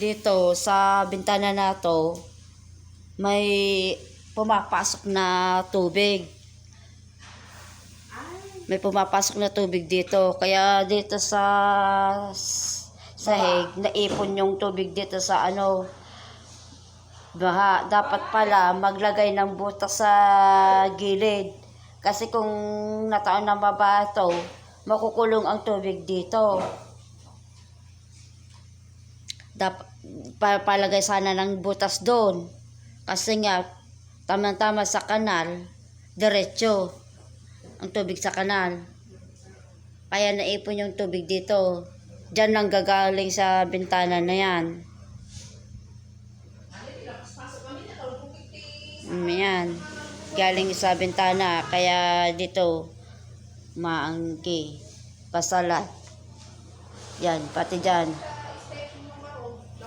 dito sa bintana na to, may pumapasok na tubig. May pumapasok na tubig dito. Kaya dito sa sahig, naipon yung tubig dito sa ano, baha. Dapat pala maglagay ng butas sa gilid. Kasi kung nataon na mabaha to, makukulong ang tubig dito. Pa, palagay sana ng butas doon. Kasi nga, tamang-tama sa kanal, diretso ang tubig sa kanal. Kaya naipon yung tubig dito. Diyan lang gagaling sa bintana na yan. Mm, Yan. Galing sa bintana. Kaya dito, maangki. Pasalat. Yan, pati dyan.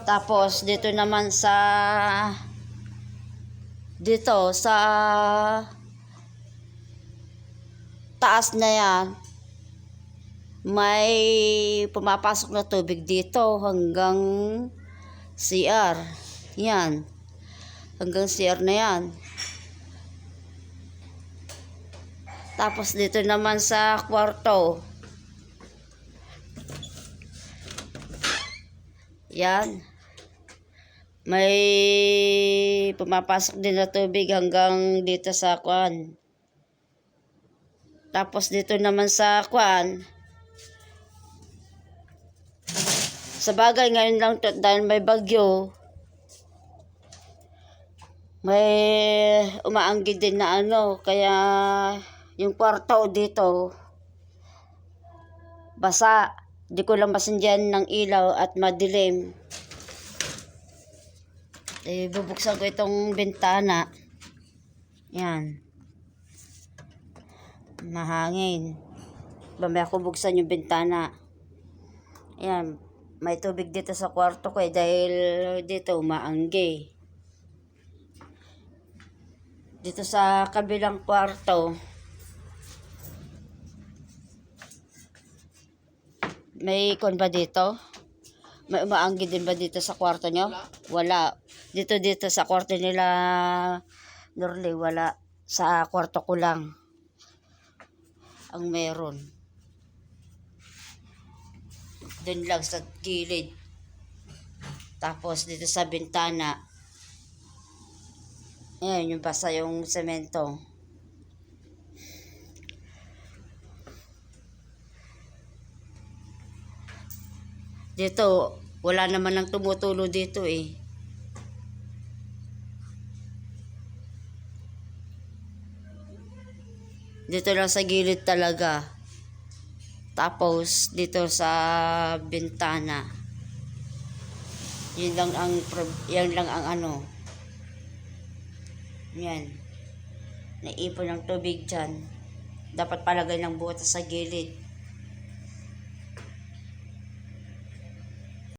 Tapos, dito naman sa... Dito, sa... Taas na yan. May pumapasok na tubig dito hanggang CR. Yan. Hanggang CR na yan. Tapos dito naman sa kwarto. Yan. May pumapasok din na tubig hanggang dito sa kwan. Tapos dito naman sa kwan. Sa bagay ngayon lang to, dahil may bagyo. May umaanggi din na ano, kaya yung kwarto dito basa. Di ko lang masindyan ng ilaw at madilim. Eh, bubuksan ko itong bintana. Yan. Mahangin. Mamaya ko buksan yung bintana. Yan. May tubig dito sa kwarto ko eh dahil dito umaanggi. Dito sa kabilang kwarto, may kon ba dito? May umaanggi din ba dito sa kwarto nyo? Wala. Dito dito sa kwarto nila Norley, wala. Sa kwarto ko lang ang meron. Doon lang sa gilid. Tapos dito sa bintana. Ayan, yung basa yung semento. Dito, wala naman nang tumutulo dito eh. Dito lang sa gilid talaga. Tapos, dito sa bintana. Yun lang ang, yan lang ang ano. Yan. Naipon ng tubig dyan. Dapat palagay ng butas sa gilid.